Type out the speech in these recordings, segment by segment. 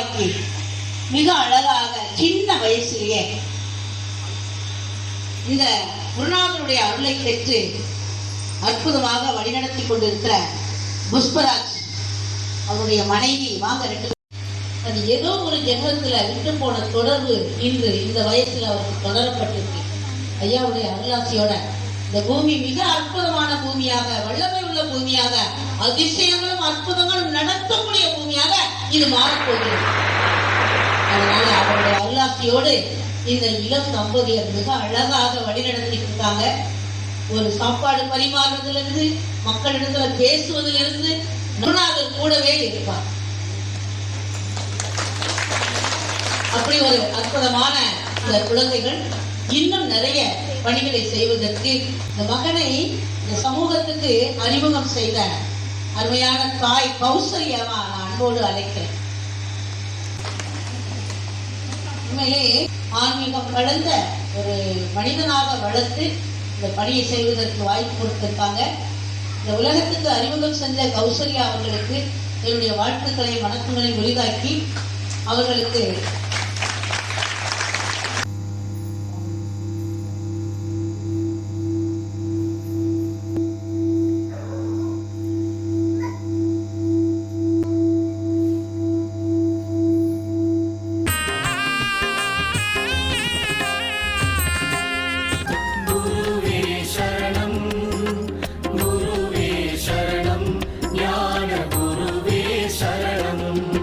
உருவாக்கி மிக அழகாக சின்ன வயசிலேயே இந்த குருநாதனுடைய அருளை பெற்று அற்புதமாக வழிநடத்தி கொண்டிருக்கிற புஷ்பராஜ் அவருடைய மனைவி வாங்க ரெண்டு அது ஏதோ ஒரு ஜென்மத்துல விட்டு போன தொடர்பு இன்று இந்த வயசுல அவருக்கு தொடரப்பட்டிருக்கு. ஐயாவுடைய அருளாசியோட இந்த பூமி மிக அற்புதமான பூமியாக வல்லமை உள்ள பூமியாக அதிசயங்களும் அற்புதங்களும் நடத்தக்கூடிய பூமியாக இது மாறப்போகிறது. அதனால அவருடைய அல்லாசியோடு இந்த இளம் தம்பதியர் மிக அழகாக வழிநடத்திட்டு இருக்காங்க ஒரு சாப்பாடு பரிமாறுறதுல இருந்து மக்களிடத்துல பேசுவதில் இருந்து குருநாதர் கூடவே இருப்பார். அப்படி ஒரு அற்புதமான இந்த குழந்தைகள் இன்னும் நிறைய பணிகளை செய்வதற்கு இந்த மகனை இந்த சமூகத்துக்கு அறிமுகம் செய்த அருமையான தாய் கௌசல்யாவா நான் அன்போடு அழைக்கிறேன். உண்மையிலே ஆன்மீகம் வளர்ந்த ஒரு மனிதனாக வளர்த்து இந்த பணியை செய்வதற்கு வாய்ப்பு கொடுத்திருக்காங்க. இந்த உலகத்துக்கு அறிமுகம் செஞ்ச கௌசல்யா அவர்களுக்கு என்னுடைய வாழ்த்துக்களை வணக்கங்களை உரிதாக்கி அவர்களுக்கு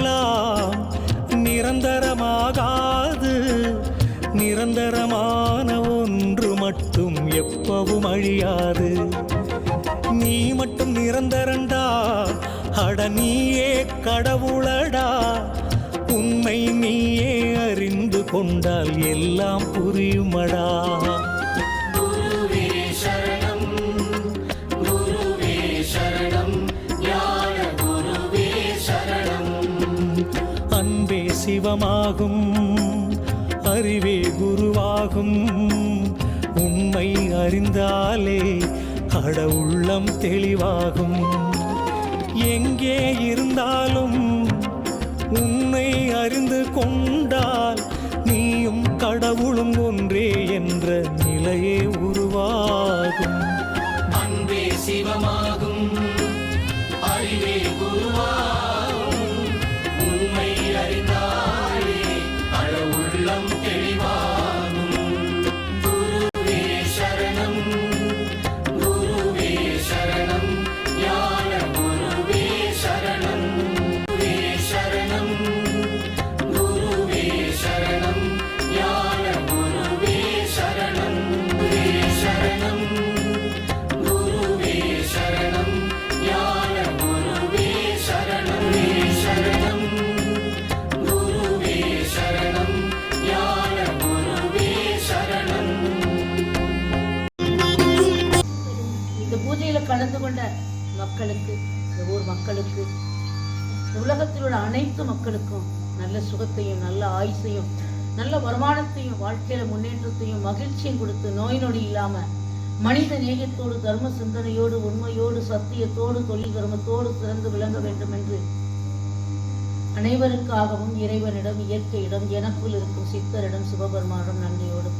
எல்லாம் நிரந்தரமாகாது. நிரந்தரமான ஒன்று மட்டும் எப்பவும் அழியாது. நீ மட்டும் நிரந்தரண்டா? அட நீயே கடவுளடா. உண்மை நீயே அறிந்து கொண்டால் எல்லாம் புரியுமடா. தெய்வமாகும். அறிவே குருவாகும். உண்மை அறிந்தாலே கடவுள்ளம் தெளிவாகும். எங்கே இருந்தாலும் உன்னை அறிந்து கொண்டால் நீயும் கடவுளும் ஒன்றே என்ற நிலையே உருவாகும். அன்பே சிவமாகும். அறிவே பூஜையில கலந்து கொண்ட மக்களுக்கு இந்த ஊர் மக்களுக்கு உலகத்தில் உள்ள அனைத்து மக்களுக்கும் நல்ல சுகத்தையும் நல்ல ஆயுசையும் நல்ல வருமானத்தையும் வாழ்க்கையில முன்னேற்றத்தையும் மகிழ்ச்சியும் கொடுத்து நோய் நொடி இல்லாம மனித நேயத்தோடு தர்ம சிந்தனையோடு உண்மையோடு சத்தியத்தோடு தொழில் தர்மத்தோடு சிறந்து விளங்க வேண்டும் என்று அனைவருக்காகவும் இறைவனிடம் இயற்கையிடம் எனக்குள் இருக்கும் சித்தரிடம் சிவபெருமானிடம் நன்றியோடு